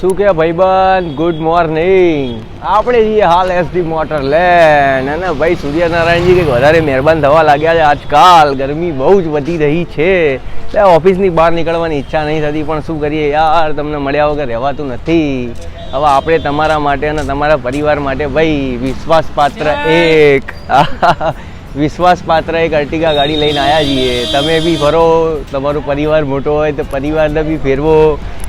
શું કે ભાઈબંધ? ગુડ મોર્નિંગ આપણે જઈએ હાલ એસડી મોટર લેન્ડ અને ભાઈ સૂર્યનારાયણજી કંઈક વધારે મહેરબાન થવા લાગ્યા છે આજકાલ. ગરમી બહુ જ વધી રહી છે. એટલે ઓફિસની બહાર નીકળવાની ઈચ્છા નહીં થતી પણ શું કરીએ યાર તમને મળ્યા વગર રહેવાતું નથી. હવે આપણે તમારા માટે અને તમારા પરિવાર માટે ભાઈ વિશ્વાસપાત્ર એક. વિશ્વાસપાત્ર એક અર્ટિગા ગાડી લઈને આવ્યા છીએ. તમે બી ફરો, તમારો પરિવાર મોટો હોય તો પરિવારને બી ફેરવો.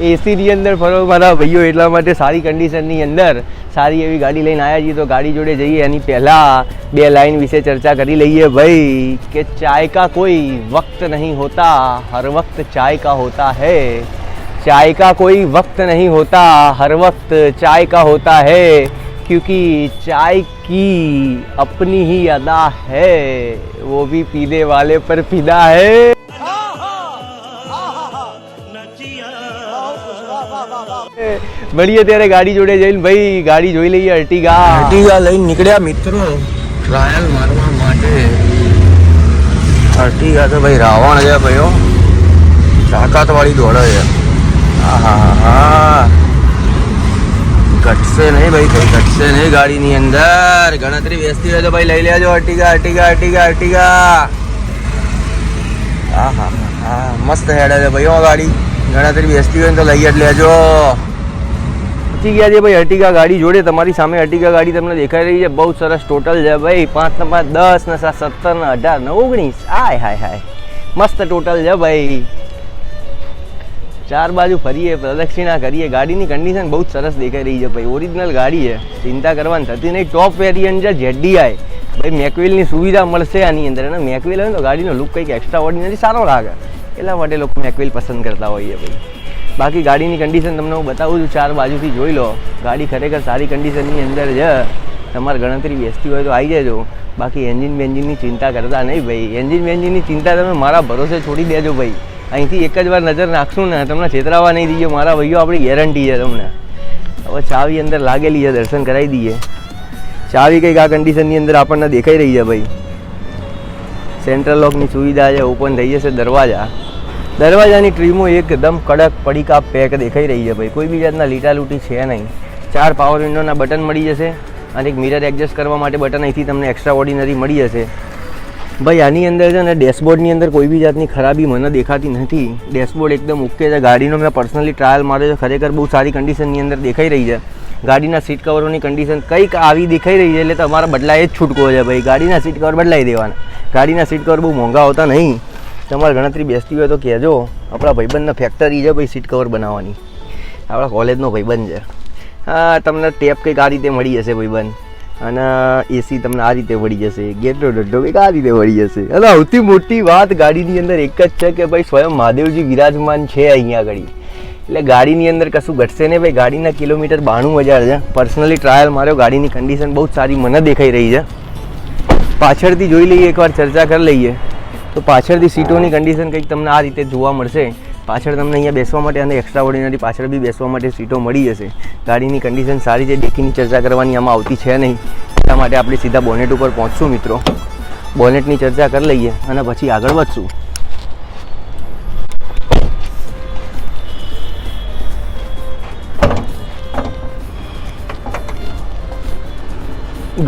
એસીની અંદર ફરો, મારા ભાઈઓ એટલા માટે સારી કન્ડિશનની અંદર સારી એવી ગાડી લઈને આવ્યા છીએ. તો ગાડી જોડે જઈએ. એની પહેલાં બે લાઈન વિશે ચર્ચા કરી લઈએ ભાઈ, કે ચાય કા કોઈ વક્ત નહીં હોતા, હર વખત ચાય કા હોતા હે. ચાય કા કોઈ વક્ત નહીં હોતા, હર વખત ચાય કા હોતા હે. क्योंकि चाय की अपनी ही अदा है वो भी पीने वाले पर फिदा है મળીએ ત્યારે ગાડી જોડે જઈને ભાઈ ગાડી જોઈ લઈએ અર્ટિગા અર્ટિગા લઈને નીકળ્યા મિત્રો ટ્રાયલ મારવા માટે અર્ટિગા તો ભાઈ રાવણ છે ભાઈઓ તાકાત વાળી દોડે છે આહાહા. ઘટશે નહીં ભાઈ, કઈ ઘટશે નહીં ગાડીની અંદર. ગણતરી બેસતી હોય તો ભાઈ લઈ લેજો અર્ટિગા અર્ટિગા અર્ટિગા અર્ટિગા હા હા મસ્ત હેડે છે ભાઈ હો ગાડી. ગણતરી બેસતી હોય તો લઈ જ લેજો. પહોંચી ગયા છે ભાઈ અર્ટિગા ગાડી જોડે. તમારી સામે અર્ટિગા ગાડી તમને દેખાઈ રહી છે. બહુ સરસ ટોટલ છે ભાઈ. પાંચ ને પાંચ, દસ ને સાત, સત્તર ને અઢાર ને ઓગણીસ. આય, હાય હાય. મસ્ત ટોટલ છે ભાઈ. ચાર બાજુ ફરીએ, પ્રદક્ષિણા કરીએ. ગાડીની કન્ડિશન બહુ જ સરસ દેખાઈ રહી છે ભાઈ. ઓરિજિનલ ગાડી છે. ચિંતા કરવાની થતી નહીં. ટોપ વેરિયન્ટ છે જેડીઆઈ ભાઈ, મેકવેલની સુવિધા મળશે આની અંદર. અને મેકવેલ હોય તો ગાડીનો લુક કંઈક એક્સ્ટ્રા ઓર્ડિનરી સારો લાગે. એટલા માટે લોકો મેકવેલ પસંદ કરતા હોઈએ ભાઈ. બાકી ગાડીની કન્ડિશન તમને હું બતાવું છું. ચાર બાજુથી જોઈ લો. ગાડી ખરેખર સારી કન્ડિશનની અંદર છે. તમારે ગણતરી બેસતી હોય તો આવી જજો. બાકી એન્જિન બેન્જિનની ચિંતા કરતા નહીં ભાઈ. એન્જિન બેન્જિનની ચિંતા તમે મારા ભરોસે છોડી દેજો ભાઈ. અહીંથી એક જ વાર નજર નાખશું ને, તમને છેતરાવા નહીં દઈએ, મારા ભાઈઓ, આપણી ગેરંટી છે તમને. હવે ચાવી અંદર લાગેલી છે, દર્શન કરાવી દઈએ. ચાવી કંઈક આ કન્ડિશનની અંદર આપણને દેખાઈ રહી છે ભાઈ. સેન્ટ્રલ લોકની સુવિધા છે ઓપન થઈ જશે દરવાજા. દરવાજાની ટ્રીમો એકદમ કડક પડીકા પેક દેખાઈ રહી છે ભાઈ. કોઈ બી જાતના લીટા લૂટી છે નહીં. ચાર પાવર વિન્ડોના બટન મળી જશે અને એક મિરર એડજસ્ટ કરવા માટે બટન અહીંથી તમને એક્સ્ટ્રા ઓર્ડિનરી મળી જશે. ભાઈ, આની અંદર છે ને ડેશબોર્ડની અંદર કોઈ બી જાતની ખરાબી મને દેખાતી નથી. ડેશબોર્ડ એકદમ ઓકે છે. ગાડીનો મેં પર્સનલી ટ્રાયલ માર્યો છે. ખરેખર બહુ સારી કન્ડિશનની અંદર દેખાઈ રહી છે. ગાડીના સીટ કવરોની કન્ડિશન કંઈક આવી દેખાઈ રહી છે, એટલે તમારે બદલાય જ છૂટકો છે ભાઈ. ગાડીના સીટ કવર બદલાઈ દેવાના. ગાડીના સીટ કવર બહુ મોંઘા હોતા નહીં. તમારે ગણતરી બેસતી હોય તો કહેજો. આપણા ભાઈબંધના ફેક્ટરી છે ભાઈ સીટ કવર બનાવવાની. આપણા કોલેજનો ભાઈબંધ છે. હા, તમને ટેપ કંઈક આ રીતે મળી જશે ભાઈબંધ. અને એસી તમને આ રીતે વળી જશે. ગેટનો ડઢો કંઈક આ રીતે વળી જશે. અને સૌથી મોટી વાત ગાડીની અંદર એક જ છે કે ભાઈ સ્વયં મહાદેવજી વિરાજમાન છે અહીંયા આગળ. એટલે ગાડીની અંદર કશું ઘટશે નહીં ભાઈ. ગાડીના કિલોમીટર બાણું હજાર છે. પર્સનલી ટ્રાયલ માર્યો. ગાડીની કન્ડિશન બહુ સારી મને દેખાઈ રહી છે. પાછળથી જોઈ લઈએ, એકવાર ચર્ચા કરી લઈએ. તો પાછળથી સીટોની કન્ડિશન કંઈક તમને આ રીતે જોવા મળશે. પાછળ તમને અહીંયા બેસવા માટે અને એક્સ્ટ્રા ઓર્ડિનરી પાછળ બી બેસવા માટે સીટો મળી જશે. ગાડીની કન્ડિશન સારી છે ડેકીની ચર્ચા કરવાની આમાં આવતી છે નહીં. એટલા માટે આપણે સીધા બોનેટ ઉપર પહોંચશું મિત્રો. બોનેટની ચર્ચા કરી લઈએ અને પછી આગળ વધશું.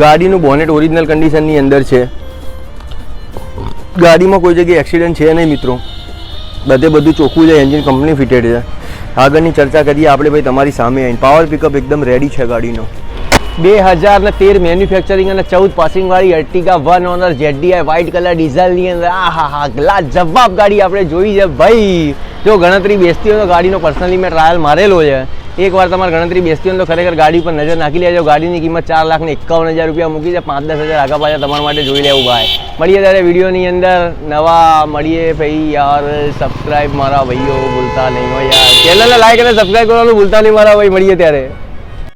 ગાડીનું બોનેટ ઓરિજિનલ કન્ડિશનની અંદર છે. ગાડીમાં કોઈ જગ્યાએ એક્સિડન્ટ છે નહીં મિત્રો. બધે બધું ચોખ્ખું છે એન્જિન કંપની ફિટેડ છે. આગળની ચર્ચા કરીએ આપણે ભાઈ તમારી સામે આવીને. પાવર પિકઅપ એકદમ રેડી છે ગાડીનો. બે હજાર ને તેર મેન્યુફેક્ચરિંગ અને ચૌદ પાસિંગ વાળી Ertiga one owner JDI white colour ડીઝલની અંદર આ હા હા જવાબ ગાડી આપણે જોઈ છે ભાઈ. જો ગણતરી બેસતી હોય તો ગાડીનો પર્સનલી મેં ટ્રાયલ મારેલો છે. એકવાર તમારે ગણતરી બેસતી હોય તો ખરેખર ગાડી પર નજર નાખી લેજો. ગાડીની કિંમત ચાર લાખ ને એકાવન હજાર રૂપિયા મૂકી છે. પાંચ દસ હજાર આગા પાછા તમારા માટે જોઈ લેવું ભાઈ. મળીએ ત્યારે વિડીયોની અંદર. નવા મળીએ ભાઈ યાર. સબસ્ક્રાઇબ મારા ભાઈઓ, ભૂલતા નહીં હોય યાર. ચેનલને લાઈક અને સબસ્ક્રાઈબ કરવાનું ભૂલતા નહીં મારા ભાઈ. મળીએ ત્યારે.